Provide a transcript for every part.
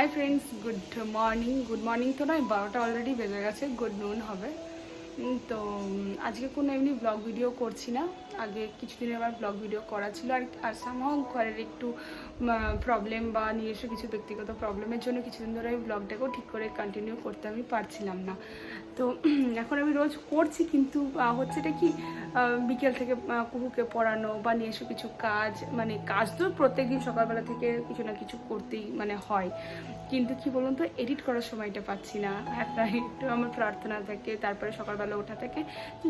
Hi friends good morning good morning তো নয়, বারোটা অলরেডি বেজে গেছে গুড নুন হবে। তো আজকে কোনো এমনি ব্লগ ভিডিও করছি না। আগে কিছুদিন আমার ব্লগ ভিডিও করা ছিল আর আর সামহাও ঘরের একটু প্রবলেম বা নিজস্ব কিছু ব্যক্তিগত প্রবলেমের জন্য কিছুদিন ধরে আমি ব্লগটাকেও ঠিক করে কন্টিনিউ করতে আমি পারছিলাম না। তো এখন আমি রোজ করছি কিন্তু আহ, হচ্ছেটা কি বিকেল থেকে আহ, কুকুরকে পড়ানো বা নিজস্ব কিছু কাজ মানে কাজ তো প্রত্যেকদিন সকালবেলা থেকে কিছু না কিছু করতেই মানে হয়। কিন্তু কি বলুন তো এডিট করার সময়টা পাচ্ছি না। একটা একটু আমার প্রার্থনা থাকে, তারপরে সকালবেলা ওঠা থাকে।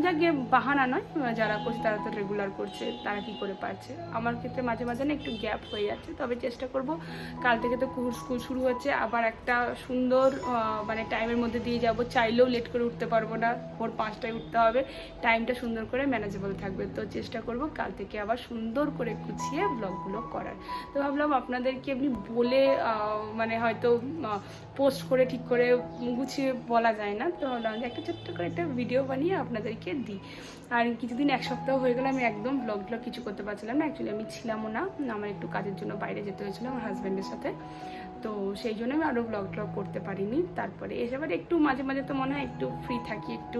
যাকে বাহানা নয়, যারা করছে তারা তো রেগুলার করছে, তারা কি করে পারছে? আমার ক্ষেত্রে মাঝে মাঝে না একটু গ্যাপ হয়ে যাচ্ছে, তবে চেষ্টা করব। কাল থেকে তো স্কুল শুরু হচ্ছে, আবার একটা সুন্দর মানে টাইমের মধ্যে দিয়ে যাব। চাইলেও লেট করে উঠতে পারব না, ভোর পাঁচটায় উঠতে হবে। টাইমটা সুন্দর করে ম্যানেজেবল থাকবে। তো চেষ্টা করব কাল থেকে আবার সুন্দর করে গুছিয়ে ব্লগগুলো করার। তো ভাবলাম আপনাদেরকে এমনি বলে মানে হয়তো পোস্ট করে, ঠিক করে গুছিয়ে বলা যায় না। তো একটা ছোট্ট করে একটা ভিডিও বানিয়ে আপনাদেরকে দিই। আর কিছুদিন, এক সপ্তাহ হয়ে গেলে, আমি একদম ব্লগ ব্লগ কিছু করতে পারছিলাম না। অ্যাকচুয়ালি আমি ছিলামও না। আমার একটু কাজের জন্য বাইরে যেতে হয়েছিল, আমার হাজব্যান্ডের সাথে। তো সেই জন্য আমি আরও ব্লগ ট্লগ করতে পারিনি। তারপরে এসে আবার একটু মাঝে মাঝে তো মনে হয় একটু ফ্রি থাকি, একটু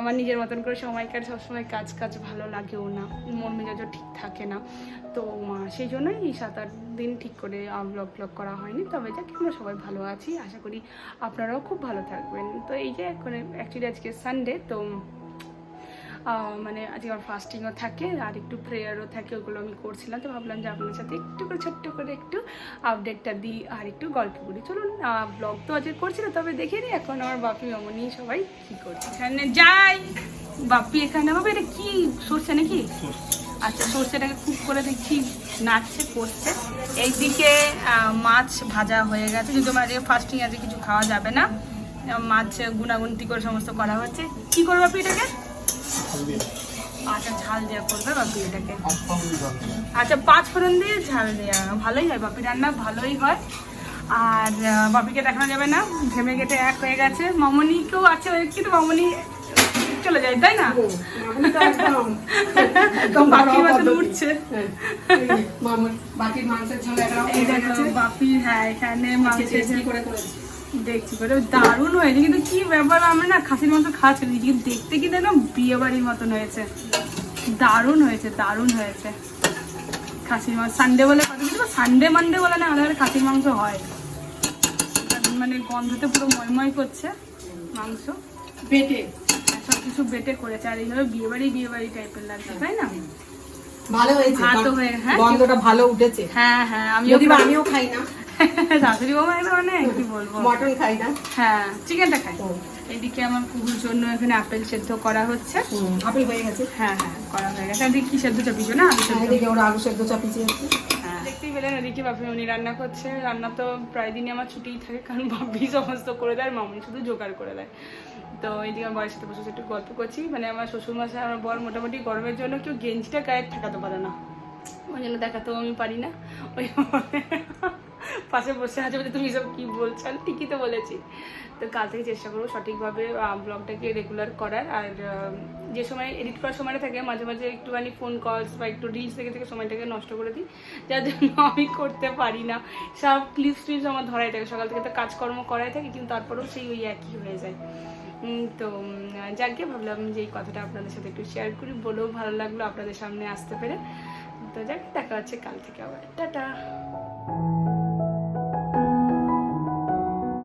আমার নিজের মতন করে সময় কাটে সবসময় কাজ কাজ ভালো লাগেও না, মন মেজাজও ঠিক থাকে না। তো সেই জন্যই এই সাত আট দিন ঠিক করে ব্লগ ব্লগ করা হয়নি। তবে যাকে, আমরা সবাই ভালো আছি, আশা করি আপনারাও খুব ভালো থাকবেন। তো এই যে এখন অ্যাকচুয়ালি আজকে সানডে তো মানে আজকে আমার ফাস্টিংও থাকে আর একটু প্রেয়ারও থাকে ওগুলো আমি করছিলাম তো ভাবলাম যে আপনার সাথে একটু করে ছোট্ট করে একটু আপডেটটা দিই আর একটু গল্প করি। চলুন ব্লগ তো আজকে করছি না তবে দেখে নিই এখন আমার বাপি মামনি সবাই কি করছে। এখানে যাই! বাপি এখানে বাবা এটা কি? সরষে নাকি? আচ্ছা সর্ষেটাকে খুব করে দেখছি নাচছে করছে এইদিকে মাছ ভাজা হয়ে গেছে যদি মাঝে ফাস্টিং আছে কিছু খাওয়া যাবে না মাছ গুনাগুনতি করে সমস্ত করা হচ্ছে। কি করব বাপি এটাকে? আচ্ছা ঝাল দেওয়া করবে বাপি এটাকে। আচ্ছা পাঁচ ফোড়ন দিয়ে ঝাল দেওয়া ভালোই হয় বাপি রান্না ভালোই হয়। আর বাপিকে দেখানো যাবে না ঘেমে গেটে এক হয়ে গেছে। মামনিকেও আছে কিন্তু মামনি চলে যায় তাই না? একদম মতন উঠছে। বাকির মাংসের ঝোল এই হয়ে হ্যাঁ এখানে আজকে মাংসের করে করেছি। দেখছি করে দারুণ হয়েছে। কিন্তু কি ব্যাপার আমরা না খাসির মাংস খাওয়াচ্ছি না কিন্তু দেখতে কিন্তু একদম বিয়ে বাড়ির মতন হয়েছে। দারুণ হয়েছে দারুণ হয়েছে। খাসির মাংস সানডে বলে কথা কিন্তু সানডে মানডে বলে না আমাদের খাসির মাংস হয়। মানে গন্ধতে পুরো ময়ময় করছে মাংস। বেটে। সব কিছু বেটে করেছে আর এইভাবে বিয়ে বাড়ি বিয়ে বাড়ি টাইপের লাগছে তাই না? ভালো হয়েছে ভাতও হয়ে হ্যাঁ গন্ধটা ভালো উঠেছে। হ্যাঁ হ্যাঁ আমি আমিও খাই না। শাশুড়ি বাবা একদম অনেক কি বলব? মটন খাই না। হ্যাঁ চিকেনটা খাই। এদিকে আমার কুকুর জন্য এখানে আপেল সেদ্ধ করা হচ্ছে। আপেল হয়ে গেছে। হ্যাঁ হ্যাঁ করা হয়ে গেছে। এদিকে কি সেদ্ধ চাপিছো না? আলু সেদ্ধ? এদিকে ওরা আলু সেদ্ধ চাপিয়েছে। হ্যাঁ। দেখতেই পেলেন এদিকে বাপি উনি রান্না করছে। রান্না তো প্রায় দিনই আমার ছুটিই থাকে কারণ বাপি সমস্ত করে দেয় আর মামনি শুধু জোগাড় করে দেয়। তো এইদিকে আমার বরের সাথে বসে একটু গল্প করছি। মানে আমার শ্বশুরমশাই আমার বর মোটামুটি গরমের জন্য কেউ গেঞ্জিটা গায়ে ঠেকাতে পারে না। ওই জন্য দেখাতেও আমি পারি না। ওই পাশে বসে আছে বলে তুমি সব কি বলছো? ঠিকই তো বলেছি। তো কাল থেকে চেষ্টা করব সঠিকভাবে ব্লগটাকে রেগুলার করার। আর যে সময় এডিট করার সময়টা থাকে, মাঝে মাঝে একটুখানি ফোন কলস বা একটু রিলস থেকে থেকে সময়টাকে নষ্ট করে দিই, যার জন্য আমি করতে পারি না। সব ক্লিপস টিপস আমার ধরাই থাকে। সকাল থেকে তো কাজকর্ম করাই থাকে, কিন্তু তারপরেও সেই ওই একই হয়ে যায়। তো যাকে ভাবলাম যে এই কথাটা আপনাদের সাথে একটু শেয়ার করি, বলেও ভালো লাগল, আপনাদের সামনে আসতে পেরে। তো যাক, দেখা হচ্ছে কাল থেকে আবার। টাটা!